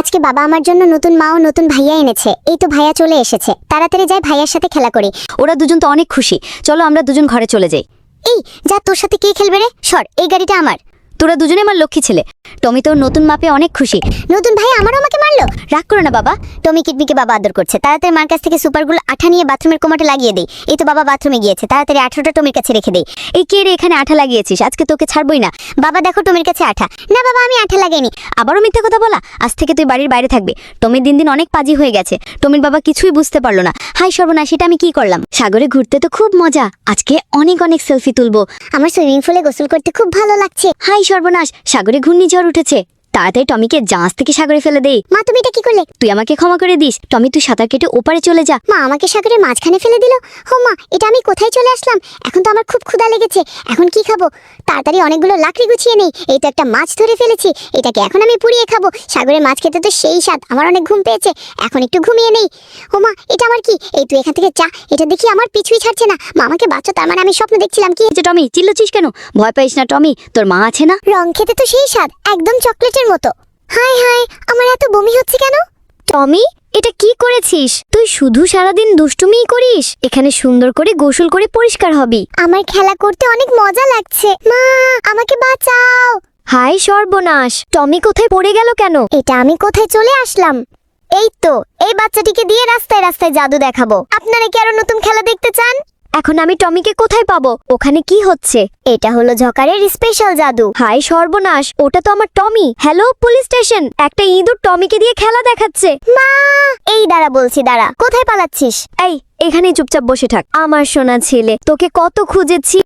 আজকে বাবা আমার জন্য নতুন মা ও নতুন ভাইয়া এনেছে। এই তো ভাইয়া চলে এসেছে। তাড়াতাড়ি যাই ভাইয়ার সাথে খেলা করি। ওরা দুজন তো অনেক খুশি। চলো আমরা দুজন ঘরে চলে যাই। এই, যা তোর সাথে কে খেলবে রে? সর, এই গাড়িটা আমার। তোরা দুজনে আমার লক্ষ্মী ছেলে। টমি তোর নতুন মাপে অনেক খুশি। নতুন ভাই আমারও আমাকে মারলো। রাগ করো না বাবা। টমি কিটবিকে বাবা আদর করছে। তাড়াতাড়ি মার কাছ থেকে সুপারগুলো আঠা নিয়ে বাথরুমের কোমরে লাগিয়ে দেই। এই তো বাবা বাথরুমে গিয়েছে। তাড়াতাড়ি আঠাটা টমির কাছে রেখে দেই। এই কে রে এখানে আঠা লাগিয়েছিস? আজকে তোকে ছাড়বই না। বাবা, দেখো টমির কাছে আঠা। না বাবা, আমি আঠা লাগাইনি। আবারও মিথ্যা কথা বলা? আজ থেকে তুই বাড়ির বাইরে থাকবি। টমির দিন দিন অনেক পাজি হয়ে গেছে। টমির বাবা কিছুই বুঝতে পারল না। হাই সর্বনাশ এটা আমি কি করলাম? সাগরে ঘুরতে তো খুব মজা। আজকে অনেক অনেক সেলফি তুলবো। আমার সুইমিং পুলে গোসল করতে খুব ভালো লাগছে। হাই সর্বনাশ, সাগরে ঘূর্ণিঝড় উঠেছে। তাড়াতাড়ি টমিকে জাহাজ থেকে সাগরে ফেলে দেই মা তুমি এটা কি করলে? তুই আমাকে ক্ষমা করে দিস। টমি তুই সাঁতার কেটে ওপারে চলে যা। মা আমাকে সাগরের মাঝখানে ফেলে দিল। হো মা এটা আমি কোথায় চলে আসলাম? এখন তো আমার খুব ক্ষুধা লেগেছে। এখন কি খাব? তাড়াতাড়ি অনেকগুলো লাকড়ি গুছিয়ে নেই। এই তো একটা মাছ ধরে ফেলেছি। এটাকে এখন আমি পুড়িয়ে খাব। সাগরের মাছ খেতে তো সেই স্বাদ। আমার অনেক ঘুম পেয়েছে। এখন একটু ঘুমিয়ে নেই। ও মা এটা আমার কি? এই তুই এখান থেকে চা এটা দেখি আমার পিছুই ছাড়ছে না। মা আমাকে বাচ্চা তার মানে আমি স্বপ্ন দেখছিলাম কি? যে টমি চিল্লছিস কেন? ভয় পাইস না টমি। তোর মা আছে না? রং খেতে তো সেই স্বাদ। একদম চকলেটের মতো। হাই হাই আমার এত বমি হচ্ছে কেন? টমি, এটা কি করেছিস? তুই শুধু সারাদিন দুষ্টুমিই করিস? এখানে সুন্দর করে গোসল করে পরিষ্কার হবি। আমার খেলা করতে অনেক মজা লাগছে। মা, আমাকে বাঁচাও। হাই সর্বনাশ, টমি কোথায় পড়ে গেল কেন? এটা আমি কোথায় চলে আসলাম? এই তো, এই বাচ্চাটিকে দিয়ে রাস্তায় রাস্তায় জাদু দেখাবো। আপনারা কি আরও নতুন খেলা দেখতে চান? এখন আমি টমিকে কোথায় পাবো? ওখানে কি হচ্ছে? এটা হলো ঝকারের স্পেশাল জাদু। হাই সর্বনাশ, ওটা তো আমার টমি। হ্যালো পুলিশ স্টেশন একটা ইঁদুর টমিকে দিয়ে খেলা দেখাচ্ছে। মা! এই দাঁড়া বলছি, দাঁড়া। কোথায় পালাচ্ছিস? এই, এখানেই চুপচাপ বসে থাক। আমার সোনা ছেলে, তোকে কত খুঁজেছি।